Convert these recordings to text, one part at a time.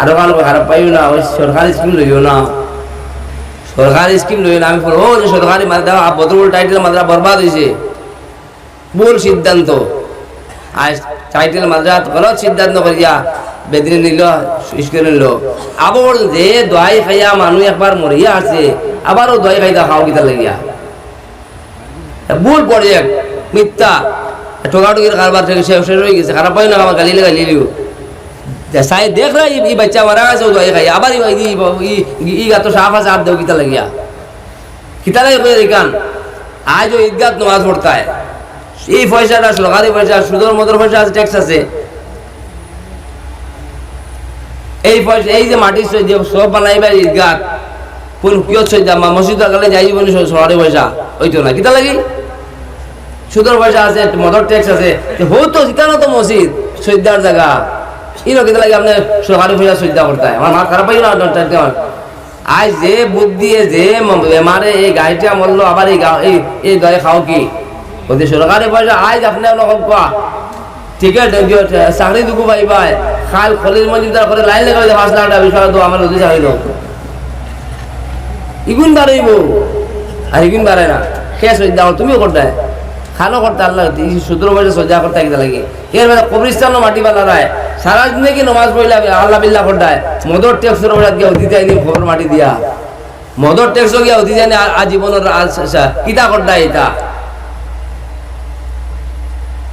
আরও কারও খারাপ পাইও না ওই সরকারি স্কিম লইও না। সরকারি স্কিম লইও না আমি বলো, ও যে সরকারি মাদ্রা বদরুল টাইটেল মাদ্রা বরবাদ হয়েছে ভুল সিদ্ধান্ত। আজ টাইটেল মাদ্রা গলত সিদ্ধান্ত করিয়া বেদিনে নিল স্কুলে নিল। আবার যে দোয়াই খাইয়া মানুষ একবার মরিয়া আছে আবারও দোয়াই খাইতা খাও কিতা লাগিয়া। ভুল প্রজেক্ট মিথ্যা। ঠোকাটুকির কারবার থেকে শেষ হয়ে গেছে খারাপ পাই না আমার গালি গালি লিও সাই দেখ রা এই বাচ্চা মারা গেছে দোয়াই খাই। আবার ই- ই- ই- ই দেও কিতা লাগিয়া। কিতা লাগে আজ ও ঈদগাহ এই পয়সাটা সরকারি পয়সা সুদর মদর পয়সা আছে ট্যাক্স আছে। এই পয়সা, এই যে মাটির সব ঈদগাহ কোন কিয় সই দাম মসজিদ গেলে যাই বলি সরকারি পয়সা ওইতো না। কিতা লাগি সুদর পয়সা আছে মদর ট্যাক্স আছে। হো তো জিতানো তো মসজিদ জায়গা ইনো কিতা লাগে আপনি সরকারি পয়সা সৈদা করতে হয়। আমার খারাপ পাই না আজ যে বুক দিয়ে যে বেমারে এই গাড়িটা মরলো, আবার এই এই এই দয়ে খাও কি? সরকারি পয়সা, আজ আপনি কোয়া ঠিক আছে চাকরি দুকু পাই পাই। খাল খলির মসজিদ করে লাইন লেগে পাঁচ লাখ টাকা লাখ তো আমার ওদের চাকরি ইগুন বাড়াইব। আর ইগুন বাড়ায় না। কে সজ্জা তুমিও করতে খানো করতে আল্লাহ সুদূর বয়সে সজ্জা করতে একদা লাগে। এর মানে কবরিস্তান মাটি বালা রায় সারা দিনে কি নমাজ পড়লে আল্লাহ বিল্লাহ করতে মদর ট্যাক্সের বয়সে গিয়ে অতি যায়নি খবর মাটি দিয়া। মদর ট্যাক্সও গিয়া অতি যায়নি আজীবনের কিতা করতে এটা?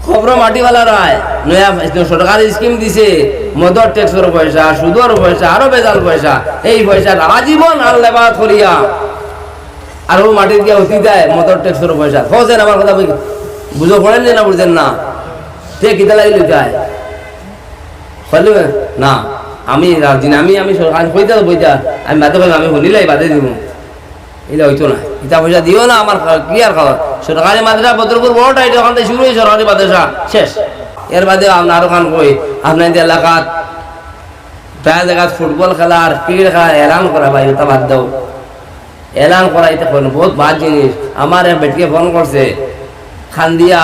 খবর মাটিওয়ালা রায় নয়া সরকারি স্কিম দিছে, মদর ট্যাক্সের পয়সা, সুদর পয়সা, আরও বেজাল পয়সা। এই পয়সা আজীবন আল্লেবাদ করিয়া। আর ও মাটির দিয়ে অতি দেয় মদর ট্যাক্সের পয়সা। খোঁজেন আমার কথা বুঝ- পড়েন না বুঝেন না। তে কিতা লাগিল যায়? হলে, না, আমি রাজি না, আমি আমি কইতা বইতা আমি বাদে পাইব আমি শুনিলাই বাদে দিব এটা হইতো না। ইটা পয়সা দিও না আমার ক্লিয়ার খাওয়া সরকারি মাদ্রাসা, বদরপুর বড়টা এটা ওখান থেকে শুরু হয়েছে সরকারি মাদ্রাসা, শেষ। এর বাদে আপনার আরও খান কই? আপনার এলাকাত প্রায় জায়গায় ফুটবল খেলার, ক্রিকেট খেলার এলান করা ভাই ওটা বাদ দাও। এলান করা এটা বহুত বাদ জিনিস। আমার বেটিকে ফোন করছে খান্দিয়া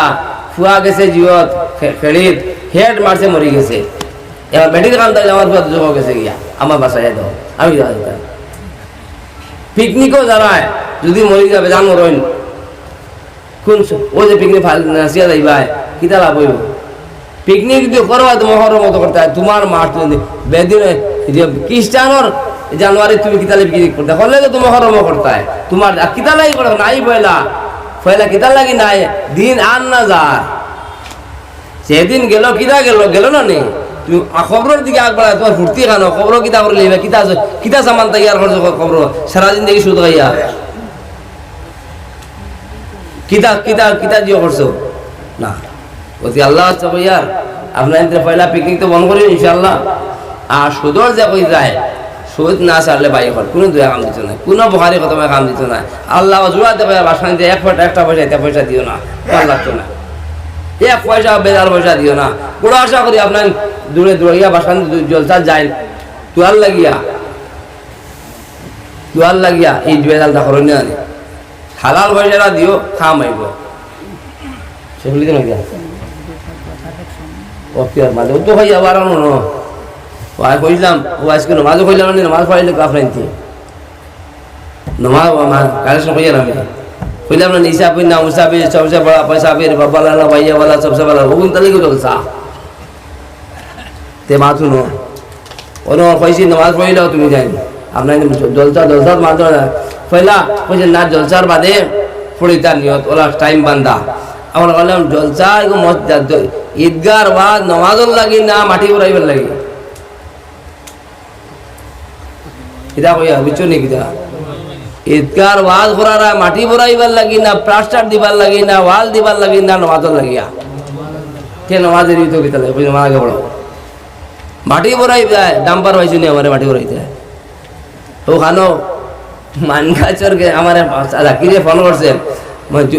ফুয়া গেছে জিওত খেলিত, হেড মারছে মরি গেছে। এবার বেটির কান তাই আমার ফুয়া যোগ গেছে গিয়া। আমার বাসায় দাও আমি যাওয়া পিকনিকও জানায় যদি মরি যাবে জান মরইন কোন ও যে পিকনিক নাচিয়া যাইবা কিতা লাভ হইব? পিকনিক যদি করবা তো মহরম মতো করতে হয় তোমার মাস তুমি বেদিনে খ্রিস্টানোর জানুয়ারি তুমি কিতালে পিকনিক করতে হলে তো তুমি মহরম করতে হয় তোমার আর করে নাই পয়লা পয়লা কিতা লাগি নাই? দিন আর না যা সেদিন গেল, কিতা গেল গেল না নে? তুমি খবরের দিকে আগবাড়া তোমার ফুর্তি খানো খবর কিতা করে লিবে কিতা কিতা সামান তৈয়ার করছ খবর সারাদিন দেখি শুধু খাইয়া কিতা কিতা কিতা দিও করছ না। অতি আল্লাহ আছে ভাইয়া আপনার পয়লা পিকনিক তো বন্ধ করি ইনশাল্লাহ আর সুদর যে কই যায় সুদ না সারলে বাই হল কোনো দুয়া কাম দিত না, কোনো বহারি কথা কাম দিত না। আল্লাহ জোড়া দেবে, বাসান দিয়ে এক ফটা, একটা পয়সা এটা পয়সা দিও না, ভালো লাগতো না। এক পয়সা বেজার পয়সা দিও না। পুরো আশা করি আপনার দূরে দূরিয়া বাসান জলসা যায়। তুয়ার লাগিয়া তুয়ার লাগিয়া এই বেজালটা করণীয় আনে হালাল পয়সাটা দিও, খাম আইব সেগুলি কেন গিয়া ও কি আর মাঝে তো আবার আনো ন। ওয়াই কইলাম, ও আজকে নমাজও কইলাম না, নমাজ পড়াইলে গাফলাইন দিয়ে নমাজ আমার কালেকশন কইয়া না কইলাম না হিসাব কই না হিসাব সবসে বড়, পয়সা বের বাবা লালা ভাইয়া ওয়ালা সবসে বড় হুকুম তালে কই চলছা? তে মাথু ন ওনো কইছি, নমাজ পড়াইলেও তুমি যাই আপনার জলসা জলসার মাধ্যমে পয়লা কইছে, না, জলসার বাদে পড়িতা নিয়ত ওলা টাইম বান্ধা আমরা বললাম জলসা ঈদগার বা নমাজের লাগি না, মাটি উড়াইবার লাগি। কিতা কইয়া বুঝছ নি কিতা ঈদগার ওয়াজ করার মাটি ভরাইবার লাগি না প্লাস্টার দিবার লাগি না ওয়াল দিবার লাগি না নমাজর লাগিয়া কে নমাজের তো কিতা লাগে নমাজ আগে পড়ো মাটি ভরাই যায় ডাম্পার হয়েছে নি আমার মাটি ভরাইতে ও খানো মানগাচরকে আমার কিরে ফোন করছে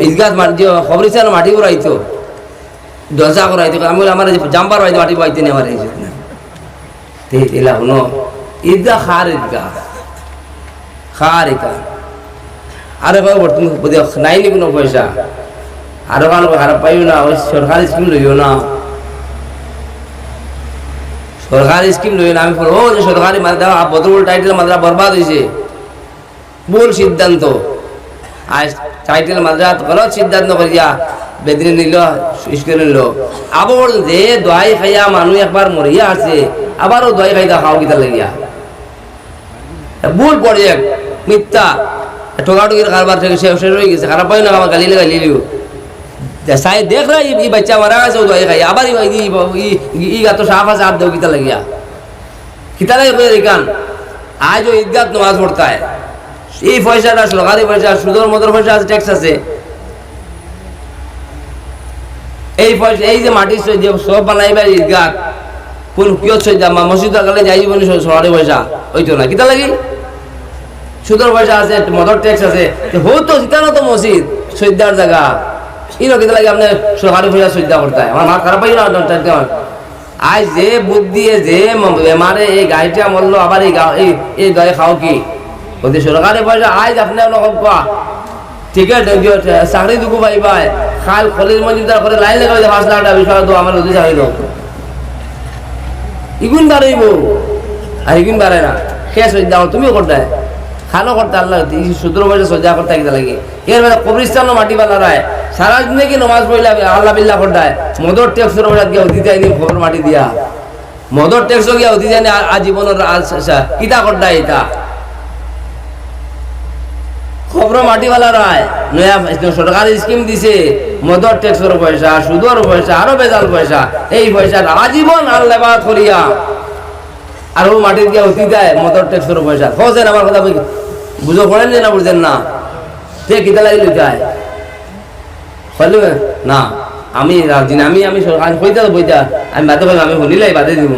ঈদগাহ খবর চাল মাটি ভরাইতো জলসা করাইতো আমি আমার জাম্পার হয়তো মাটি পাইতে নি আমার এই তে এলা হনো ঈদগাহ খার ঈদগাহ খার ইকা আরে বাবু তুমি বুঝে নাইনি কোনো পয়সা। আরও ভালো খারাপ পাইও না ওই সরকারি স্কিম না। স্কিম আমি ও টাইটেল বরবাদ হয়েছে ভুল সিদ্ধান্ত। আজ টাইটেল মাদ্রা গলত সিদ্ধান্ত করিয়া বেদিনে নিল, স্কুলে নিল। আবার যে দোয়াই খাইয়া মানুষ একবার মরিয়া আছে আবারও দোয়াই খাইতা খাও কিতা লাগিয়া। ভুল প্রজেক্ট মিথ্যা। ঠোকাটুকির কারবার থেকে শেষ শেষ হয়ে গেছে, খারাপ হয় না আমার গালি গালি লিও সাই দেখ রা বাচ্চা মারা গেছে দোয়াই খাই আবার ই- গাতো সাফ আছে আপ দেও কিতা লাগিয়া। কিতা লাগে কই দেখান আজ ও ঈদগাহ নামাজ পড়তা হয়। এই পয়সাটা সরকারি পয়সা সুদর মদর পয়সা আছে ট্যাক্স আছে। এই পয়সা এই যে মাটির সই যে সব বানাইবা ঈদগাহ কোন কিয় সই দাম মসজিদ গেলে যাইব নি সরকারি পয়সা? ওইতো না। কিতা লাগি সুদর পয়সা আছে মদর ট্যাক্স আছে। হো তো জিতানো তো মসজিদ সৈদার জায়গা। লাগে আপনি সরকারি পয়সা সৈদা করতে হয়। আমার খারাপ না আজ যে বুদ্ধি, যে বেমারে এই গাড়িটা মরলো, আবার এই এই এই গাড়ি খাও কি? ওদের সরকারি পয়সা আজ আপনি নকল কোয়া আছে চাকরি দুকু পাই পাই। খাল খলির মজুদার করে লাইন লেগে পাঁচ লাখ টাকা লাখ তো আমার চাকরি ইগুন বাড়াইব। আর ইগুন বাড়ায় না। শেষ হয়ে তুমিও করতে খানো করতে আল্লাহ সুদ্র বয়সে সজ্জা করতে কিতা লাগে। এর মানে কবরিস্তান মাটি বালা রায়। সারা দিনে কি নমাজ পড়লে আল্লাহ বিল্লাহ করতে মদর ট্যাক্সের বয়সা গিয়া অতি যায়নি খবর মাটি দিয়া। মদর ট্যাক্সও গিয়া অতি যায়নি আজীবনের কিতা করতে এটা? খবর মাটিওয়ালা রায়। নয়া সরকারি স্কিম দিছে, মদর ট্যাক্সের পয়সা, সুদর পয়সা, আরও বেজাল পয়সা, এই পয়সা আজীবন আল্লাহ করিয়া। আর ও মাটির গিয়ে অতি দেয় মদর ট্যাক্সের পয়সা। খোঁজেন আমার কথা বুঝ- পড়েন না বুঝছেন না। তে কিতা লাগিল যায়? হলো, না, আমি রাজি না, আমি আমি কইতা বইতা আমি বাদে পাইব আমি শুনিলাই বাদে দিব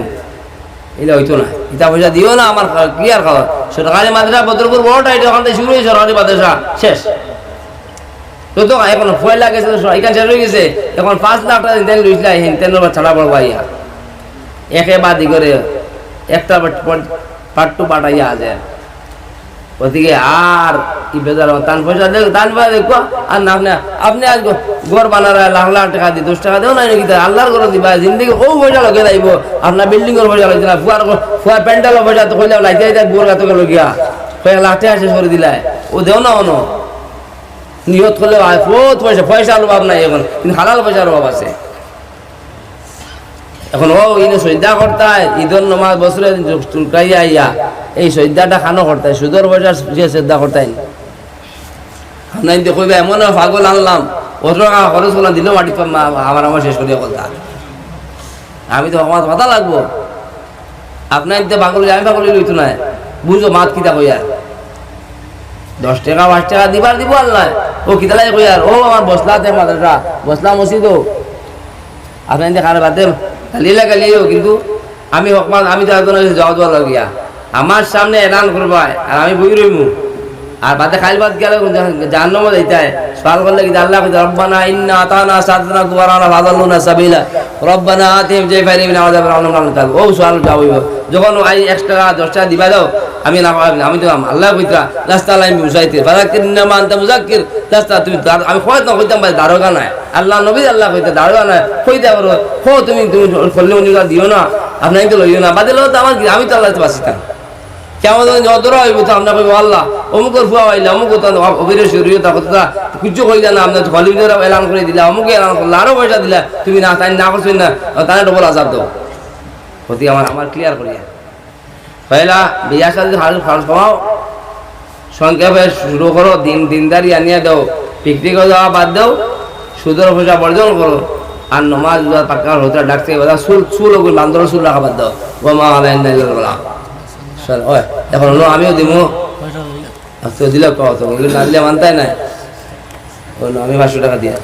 এটা হইতো না। ইটা পয়সা দিও না আমার ক্লিয়ার খাওয়া সরকারি মাদ্রাসা, বদরপুর বড়টা এটা ওখান থেকে শুরু হয়েছে সরকারি মাদ্রাসা, শেষ। তো তো, এখন ফয়লা গেছে এখানে শেষ হয়ে গেছে। এখন পাঁচ লাখ টাকা তেল লইছিল হেন তেল ছাড়া পড়বা ইয়া একে বাদি করে একটা পাট্টু পাঠাইয়া আছে। ওদিকে আর কি বেজার তান পয়সা দেখ, তান পয়সা দেখো আর না, আপনি আপনি আজ ঘর বানার লাখ লাখ টাকা দিয়ে, দশ টাকা দেও না নাকি? আল্লাহর ঘর দিবা, জিন্দগি ও পয়সা লগে যাইব আপনার বিল্ডিং এর পয়সা লগে না ফুয়ার ফুয়ার প্যান্ডেলের পয়সা তো কইলে, লাইতে যাইতে গোর গাতকে লগিয়া কয়েক লাখ টাকা শেষ করে দিলাই ও দেও না অন। নিয়ত করলে বহুত পয়সা, পয়সার অভাব নাই এখন, কিন্তু হালাল পয়সার অভাব আছে। এখন, ও, ইনে সৈদা করতায় ঈদর নমাজ বছরে চুলকাইয়া আইয়া, এই সৈদাটা খানো করতায়, সুদর পয়সা যে শ্রদ্ধা করতায় আপনার যদি কইবা, এমন পাগল আনলাম অত টাকা খরচ করলাম দিলেও মাটি আমার আমার শেষ করিয়া কথা আমি তো আমার কথা লাগবো। আপনার যদি পাগল আমি পাগল লইতো না। বুঝো মাত কিতা কইয়া। দশ টাকা, পাঁচ টাকা দিবার দিব আর আল্লাহ। ও কিতা লাগে কইয়ার? ও, আমার বসলা দে মাদ্রাসা, বসলা মসজিদও। আপনি যদি খারাপ বাদে গালিলে গালিও কিন্তু আমি হকমান আমি তো একজন যাওয়া দেওয়া লাগিয়া। আমার সামনে এলান করবাই আর আমি বই রইমু। আর বাদে খাইল বাদ গেল জাহান্নাম যাইতায়। সওয়াল করলে কি আল্লাহ রব্বানা ইন্না আতানা সাদনা কুবারানা ফাদাল্লুনা সাবিলা। রব্বানা আতিম যে ফাইরি মিন আযাব আল্লাহ নাম তাল ও সওয়াল যাওইব যখন আই এক্সট্রা 10 টাকা দিবা দাও, আমি না আমি তো আল্লাহ কইতা লাস্তা লাই মুসাইতে ফাদাকির নামা আনতা মুজাক্কির রাস্তা তুমি আমি কইত না কইতাম ভাই দারোগা নাই। আল্লাহ নবী আল্লাহ কইতে দারোগা নাই। কইতে পারো হো তুমি তুমি মনিকা দিও না। আপনাকে লইও না। বাদে লো আমার আমি তো আল্লাহ বাঁচিতাম কেমন আমরা অমুক না এলান তুমি না, তাই না না ডবল আমার আমার ক্লিয়ার বিয়া সংক্ষেপে শুরু করো, দিন, দিনদারি আনিয়ে দাও পিকনিক যাওয়া বাদ দাও, সুদের পয়সা বর্জন করো, আর নমাজ পাক্কা হতে ডাকতে চুল চুল ওগুলো বান্দর রাখা বাদ দাও। গোমা এখন আমিও দিমু তো দিলে কত এগুলো না দিলে মানতাই নাই আমি পাঁচশো টাকা দিয়ে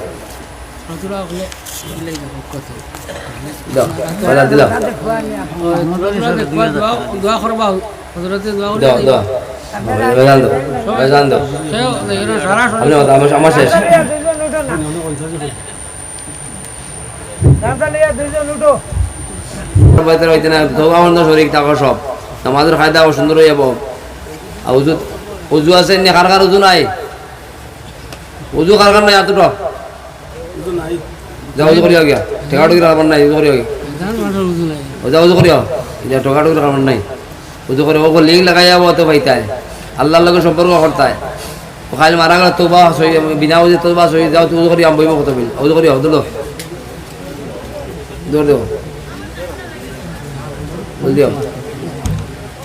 তো শরীর থাকো সব নামাজের আবার সুন্দর হয়ে যাব। আর উজু উজু আছে নি কার কার উজু নাই? উজু কার কার নাই এতটা যা উজু করিয়া গিয়া। ঠেকা টুকি রাখবার নাই উজু করিয়া গিয়া। যা উজু করিয়া। এটা টোকা টুকরা কারণ নাই। উজু করে ও লিঙ্ক লাগাই যাব অত পাইতায় আল্লাহর লগে সম্পর্ক করতায়। ও খালি মারা গেল তোবা সই বিনা উজে তোবা সই যাও তুই উজু করি আম বইব কত বিল উজু করি হদুল দৌড় দেব বল দিও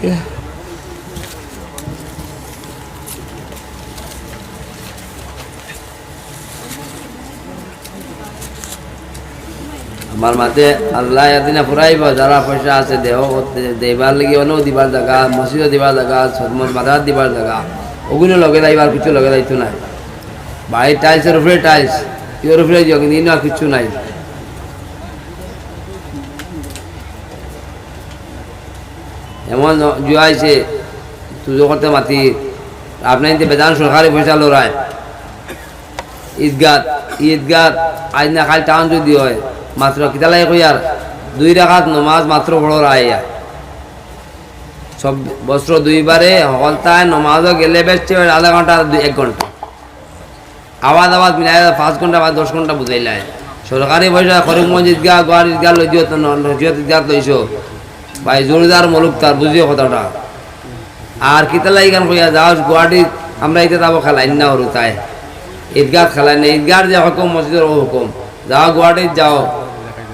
আমার মাতে আল্লাহ এদিনে ফুরাইব যারা পয়সা আছে দেহ দেবার লাগি অনেও দিবার জায়গা মসজিদও দিবার জায়গা মাদার দিবার জায়গা ওগুলো লগে যাইবার কিছু লগে যাইতো নাই বাড়ির টাইলসের উপরে টাইলস ইওর উপরে দিও কিন্তু ইনো আর কিচ্ছু নাই এমন জুয়াইছে তুজো করতে মাতি। আপনার বেদান সরকারি পয়সা লড়ায়। ঈদগাত ঈদগাত আজ না খালি টাউন যদি হয়, মাত্র কিতালাই কইয়ার দুই রাখাত নমাজ মাত্র বড় রায় সব বস্ত্র দুইবারে হলতায় নমাজও গেলে বেশছে আধা ঘণ্টা এক ঘণ্টা। আওয়াজ আওয়াজ মিলাই পাঁচ ঘণ্টা বা দশ ঘণ্টা বুঝাইলাই সরকারি পয়সা করিমগঞ্জ ঈদগাহ, গোয়ার ঈদগাহ লই দিও নজিয়ত ঈদগাহ লইছো। ভাই জোরদার মলুক তার বুঝিও কথাটা। আর কিতালাই গান কইয়া যাও গুয়াহাটি আমরা এতে যাব খেলাই না হরু তাই। ঈদগাহ খেলাই না ঈদগাহ যে হুকুম মসজিদের ও হুকুম। যাও গুয়াহাটি যাও।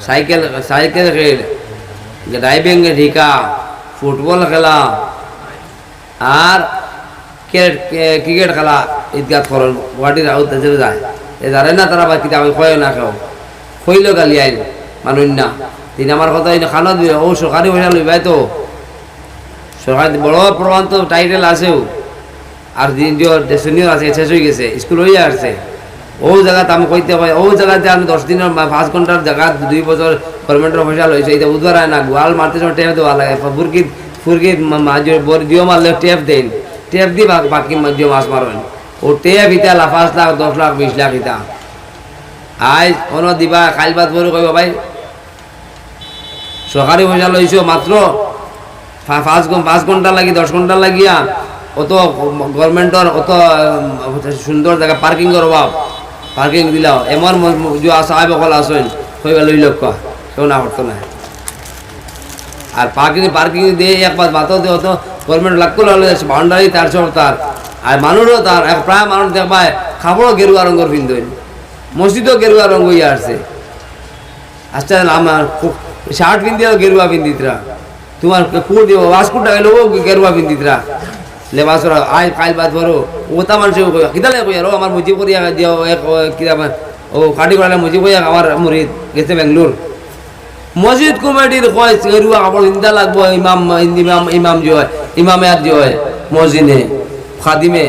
সাইকেল সাইকেল খেল ড্রাইভিং ঢিকা, ফুটবল খেলা, আর ক্রিকেট খেলা ঈদগাহ করেন গুয়াহাটির আউট যায়। এ জানে না তারা বা কিতাব কয় না কেউ কইল গালি আইন মানুষ না তিনি আমার কথা খানা দিবে ও সরকারি পয়সা লইবাই তো সরকারি বড় প্রমাণ তো টাইটেল আছেও। আর দিন সিনিয়র আছে, শেষ হয়ে গেছে স্কুল হয়ে আসছে। ও জায়গাতে আমি কইতে পাই ও জায়গাতে আমি দশ দিনের পাঁচ ঘণ্টার জায়গা দুই বছর গভর্নমেন্টের পয়সা লইছে, এটা উদ্ধার হয় না। গোয়াল মারতে সময় টেপ দেওয়া লাগে ফুরকিত ফুরকিত জিও মারলে টেপ দেন। টেপ দি বাকি জিও মাছ মারেন ও টেপ ইটা লা পাঁচ লাখ, দশ লাখ, বিশ লাখ ইটা। আজ কোনো দিবা খাইল বাদ করে কইব ভাই। সরকারি পয়সা লইছো মাত্র পাঁচ পাঁচ ঘণ্টা লাগি, দশ ঘণ্টা লাগিয়া অত গভর্নমেন্টর অত সুন্দর জায়গা পার্কিংয়ের অভাব পার্কিং দিলাও এমন সাহেব অকল আসেন কইবা লই লক্ষ কেউ না করতো না আর পার্কিং পার্কিং দিয়ে এক পাঁচ মাত্র দিয়ে তো গভর্নমেন্ট লাখ করে বাউন্ডারি তার সব তার আর মানুষও তার এক প্রায় মানুষ দেখবায় খাবারও গেরুয়া রঙের পিন্ধন মসজিদও গেরুয়া রঙ হইয়া আসছে আচ্ছা আমার শার্ট পিন্দিও গেরুয়া পিন্দিতরা তোমার কুট দিব ওয়াসকুটটা গেলেও গেরুয়া পিন্দিতরা লেবাসরা আয় কাইল বাদ বড় ওটা মানুষ কিতালে কই আর আমার মুজি করিয়া দিও এক কিরা ও কাটি করালে মুজি কইয়া আমার মুরিদ গেছে বেঙ্গলোর। মসজিদ কমিটির কয়, গেরুয়া কাপড় ইন্দা লাগবো, ইমাম ইমাম ইমাম যে হয়, ইমামে আর যে হয়, মসজিদে, খাদিমে।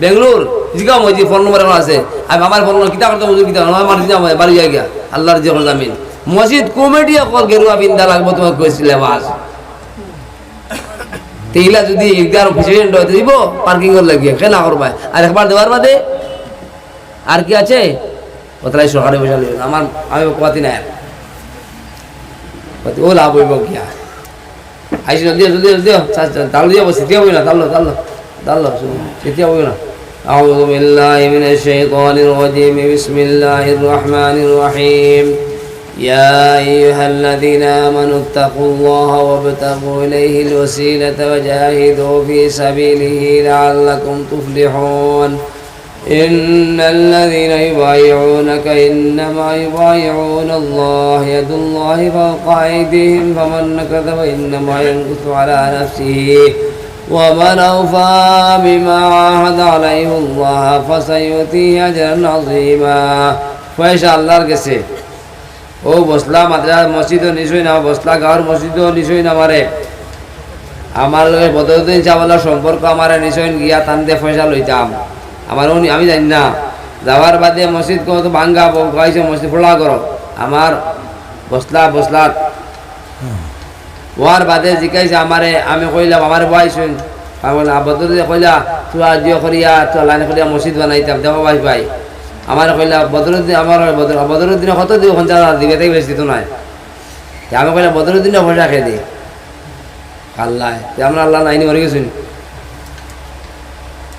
বেঙ্গলোর জিগা মসজিদ, ফোন নম্বর আছে। আমি আমার ফোন নম্বর কিতা করতে মসজিদ কিতা আমার মারি বাড়ি যাই গিয়া আল্লাহর যে জামিন। মসজিদ কমিটি অকল গেরুয়া বিন্দা লাগবো তোমার কইছিল বাস তেইলা যদি ঈদগার প্রেসিডেন্ট হইতে দিব পার্কিং এর লাগিয়ে খেলা করবা আর একবার দেওয়ার বাদে আর কি আছে ওতলাই সরকারি পয়সা লইবে আমার আমি পাতি নাই আর। পাতি ও লাভ হইব কিয়া আইসি জলদি জলদি জলদি তাল দিয়ে বসে দিয়ে হই না তাল্লো তাল্লো তাল্লো সেতিয়া হই না أعوذ بالله من الشيطان الرجيم بسم الله الرحمن الرحيم يا أيها الذين آمنوا اتقوا الله وابتغوا إليه الوسيلة وجاهدوا في سبيله لعلكم تفلحون. إن الذين يبايعونك إنما يبايعون الله يد الله فوق أيديهم فمن نكث فإنما ينكث على نفسه. ومن أوفى بما عاهد عليه الله فسيؤتيه أجرا عظيما. فإن شاء الله ও বসলা মাদ্রাসা মসজিদও নিশই না, বসলা গাঁৱৰ মসজিদও নিশই না মারে আমার লগে বদরুদ্দিন চাওয়ালার সম্পর্ক আমার নিশ্চয় গিয়া টান দিয়ে পয়সা লইতাম। আমার উনি আমি জানি না। যাওয়ার বাদে মসজিদ কত ভাঙ্গা গাইছে মসজিদ ফোলা করো। আমার বসলা বসলা। ওয়ার বাদে জিকাইছে আমারে, আমি কইলাম, আমারে বয় শুন আমি বললাম বদরুদ্দিন কইলা, তুই আজ দিও করিয়া তুই লাইন করিয়া মসজিদ বানাইতাম। দেখো ভাই ভাই। আমার কইলা, বদরুদ্দিন আমার, বদর- বদরুদ্দিন কত দিব পঞ্চাশ হাজার দিবে? তাই বেশি তো তা আমি কইলাম বদরুদ্দিন পয়সা খেয়ে দিই আল্লাহ আমরা আল্লাহ নাইনি মরে গেছি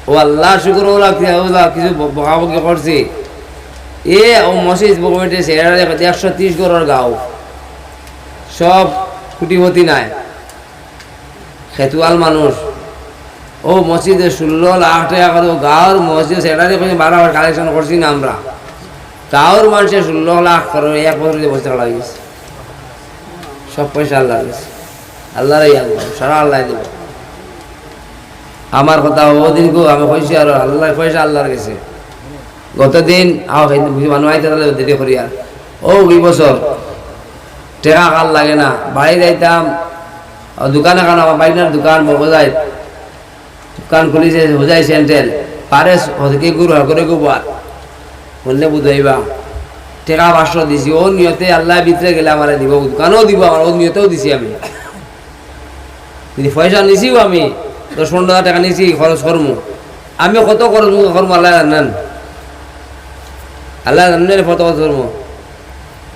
ও আল্লাহ, শুক্র ওলা কিছু বকাবকি করছে। এ ও মসজিদ কমিটি সেরা একশো ত্রিশ গড়ের গাঁও। সব কুটিপতি নাই। খেতুয়াল মানুষ। ও মসজিদে ষোলো লাখ টাকা করে গাঁৱৰ মসজিদ সেটারে করে বারো বার কালেকশন করছি না আমরা। গাঁৱৰ মানুষের ষোলো, লাখ করে এক বছর দিয়ে বসে গেছে সব পয়সা আল্লাহ গেছে আল্লাহরাই আল্লাহ, সারা আল্লাহ দেব। আমার কথা ওদিন গো, আমি কইছি আর আল্লাহ পয়সা আল্লাহর গেছে গতদিন মানুষ আইতে তাহলে দেরি করি আর। ও দুই বছর, টেকা কাল লাগে না। বাড়ি যাইতাম দোকানে কারণ আমার বাইনার দোকান বোঝাই দোকান খুলিছে বোঝাই সেন্ট্রেল পারে হদকে গুরু করে গোবার বললে বুঝাইবা টেকা পাঁচশো দিছি। ও নিয়তে আল্লাহ ভিতরে গেলে আমার দিব। দোকানও দিব আমার ও নিয়তেও দিছি আমি। যদি পয়সা নিছিও আমি, দশ পনেরো হাজার টাকা নিছি খরচ করমু আমি কত খরচ করমু আল্লাহ জানেন? আল্লাহ জানেন কত খরচ করমু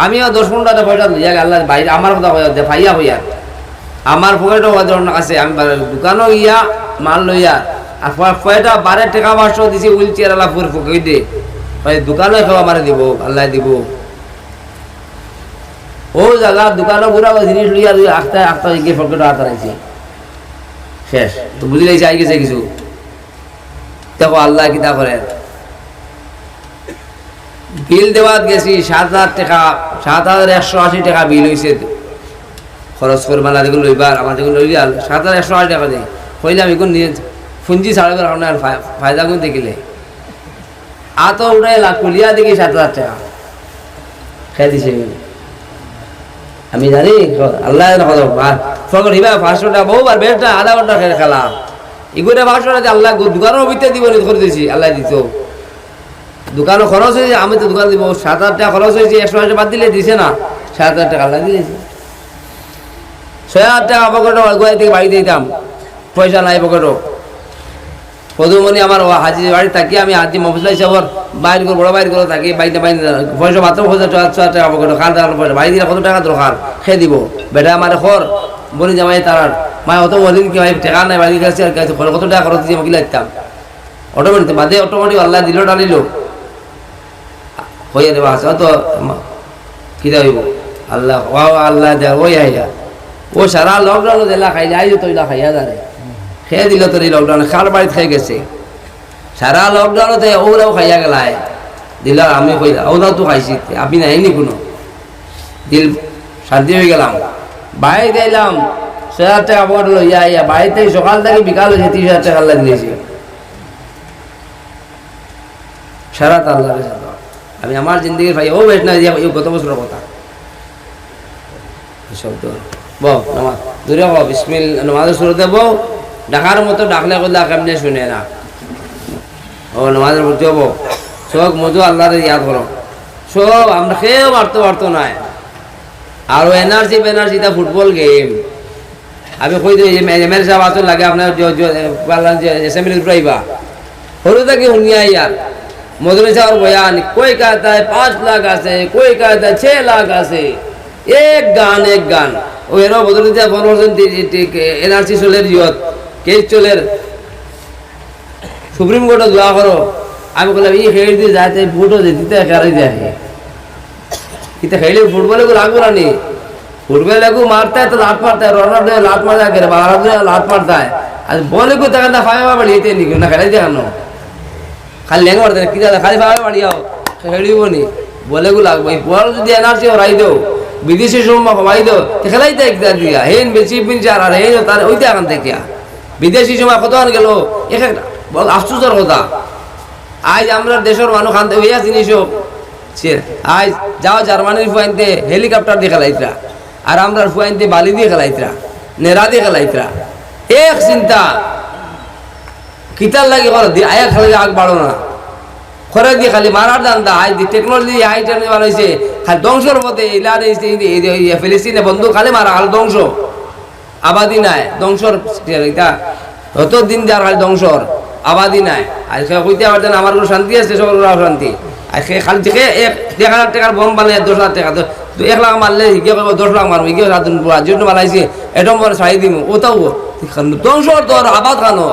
আমিও দশ পনেরো টাকা পয়সা লইয়া আল্লাহ বাইরে আমার কথা কয়া যে ভাইয়া হইয়া আমার পকেটও ধরনের আছে। আমি দোকানও ইয়া মাল লইয়া। আর পয়টা বারে টাকা পাঁচশো দিছি হুইল চেয়ার আল্লাহ পুর পকেটে দোকানে খাওয়া আমার দিব, আল্লাহ দিব। ও জায়গা দোকানে ঘুরা জিনিস লইয়া লইয়া আখতা আখতা গিয়ে পকেটে হাত রাখছি শেষ। তো বুঝলেই চাই গেছে কিছু। দেখো, আল্লাহ কিতা করেন। বিল দেওয়াত গেছি, সাত হাজার টাকা, সাত হাজার একশো আশি টাকা বিল হয়েছে খরচ করে মালা দেখুন লইবার আমার দেখুন লই গেল সাত হাজার একশো আশি টাকা দেয়। কইলাম এখন নিয়ে ফুঞ্জি ছাড়াবার আপনার ফায়দা গুণ দেখিলে? আত উঠাই লাখ কুলিয়া দেখি সাত হাজার টাকা। খেয়ে দিছে। আমি জানি, আল্লাহ ফকর হিবা টাকা বহুবার বেশটা আধা ঘণ্টা খেলে। খেলা পাঁচশো টাকা আল্লাহ দোকানের ভিতরে দিব করে দিয়েছি আল্লাহ দিত। দোকানে খরচ হয়েছে, আমি তো দোকান দিব, সাত হাজার টাকা খরচ হয়েছে, একশো হাজার বাদ দিলে দিছে না। সাত হাজার টাকা আল্লাহ দিয়েছে। ছয় হাজার টাকা পকেটও গোয়া থেকে বাড়ি দিতাম। পয়সা নাই পকেটও পদুমণি আমার ও হাজি বাড়ি থাকি, আমি হাজি মফসলা হিসাবর বাইর করে বড় বাইর করে থাকি, বাড়িতে বাড়ি পয়সা মাত্র হাজার টাকা পকেটও খান টাকা পয়সা। বাড়ি দিলে কত টাকা দরকার? খেয়ে দিব। বেটা আমার খর। বলি জামাই তারার। মা, অত বলিন কি ভাই টাকা নাই, বাড়ি গেছে আর গেছে। কত টাকা খরচ দিয়ে আমাকে লাগতাম। অটোমেটিক বাদে অটোমেটিক আল্লাহ দিল ডালিল হইয়া দেবা, আছে তো কিতা হইব? আল্লাহ ও আল্লাহ দেয়, ওই আইয়া। ও সারা লকডাউন দিলা খাইলে আইজ তো ইলা খাইয়া যারে। খেয়ে দিল তোর এই লকডাউনে খাল বাড়িতে খেয়ে গেছে। সারা লকডাউনতে ওরাও খাইয়া গেলায় দিলা আমি কইলা ওরাও তো খাইছি আপনি নাইনি কোনো। দিল শান্তি হয়ে গেলাম। বাইরে দিলাম ছয় হাজার টাকা পকেট লইয়া আইয়া বাড়ি থেকে সকাল থেকে বিকাল হয়েছে তিরিশ হাজার টাকা আল্লাহ দিয়েছি সারা তার আল্লাহ আমি আমার জিন্দগির ভাই ও বেশ না গত বছরের কথা। শব্দ ব নামাজ। দূরে ব বিসমিল নামাজের শুরুতে বউ ডাকার মতো ডাকলে করলে কেমনে শুনে না? ও, নমাজের ভর্তি হব। সব মজু আল্লাহর ইয়াদ করো। সব আমরা কেউ মারতে পারতো না। আর ও এনার্জি বেনার্জি তা ফুটবল গেম আমি কই দিই, এম এল সাহেব আসুন লাগে, আপনার এসেম্বলির প্রাইবা হরু তাকে শুনিয়া ইয়ার। মধুরে সাহর বয়ান কই কায় পাঁচ লাখ আছে, কই কায় ছ লাখ আছে। এক গান এক গান। ও এর মধুরে সাহেব এনআরসি চলে ইয়ত কেস সুপ্রিম কোর্টে দোয়া করো। আমি বললাম ই খেয়ে দিয়ে যাইতে ফুটও যে দিতে খেলাই খেলে ফুটবলে লাগবো না নি, ফুটবলে গো মারতে তো লাট মারতে রোনাল্ডো লাট মারতে করে লাট মারতে আর বলে গো তাকে না ফাইবা বাড়ি এতে নি না খেলাই দেয় খালি লেঙ্গা মারতে কি দাদা খালি ফাইবা বাড়ি আও খেলিব নি। বলে গো লাগবো বল যদি এনার্জি হরাই দেও, বিদেশি সময় কমাই দেও খেলাই দেয় দিয়া, হেন বেশি পিনচার আর হেন তার এখন দেখিয়া বিদেশি সময় কত আন গেল? এক বল আশ্চর্যের কথা। আজ আমরা দেশের মানুষ খানতে হইয়া জিনিসও আজ যাও জার্মানির ফুয়াইনতে হেলিকপ্টার দিয়ে খেলাইতরা। আর আমরা ফুয়াইনতে বালি দিয়ে খেলাইতরা, নেড়া দিয়ে খেলাইতরা। এক চিন্তা, কিতার লাগে আয়া খালি আগ বাড়ো না। খরে দিয়ে খালি মারার দান দা আই টেকনোলজি আই টেন বানাইছে। খালি ধ্বংসর মধ্যে ইলার ফিলিস্তিনে বন্ধু, খালি মারা, খালি ধ্বংস। আবাদি নাই, ধ্বংসর অত দিন যার খালি ধ্বংসর, আবাদি নাই। আর সে কইতে পারতেন আমার কোনো শান্তি আছে সকল শান্তি। আর সে খালি থেকে এক, দেড় হাজার টাকার বম বানাই দশ হাজার টাকা তো এক লাখ মারলে হিগে করব দশ লাখ মারবো, হিগে সাত জন্য বানাইছে এটা ছাড়ি দিম, ওটাও ধ্বংসর তোর আবাদ খানো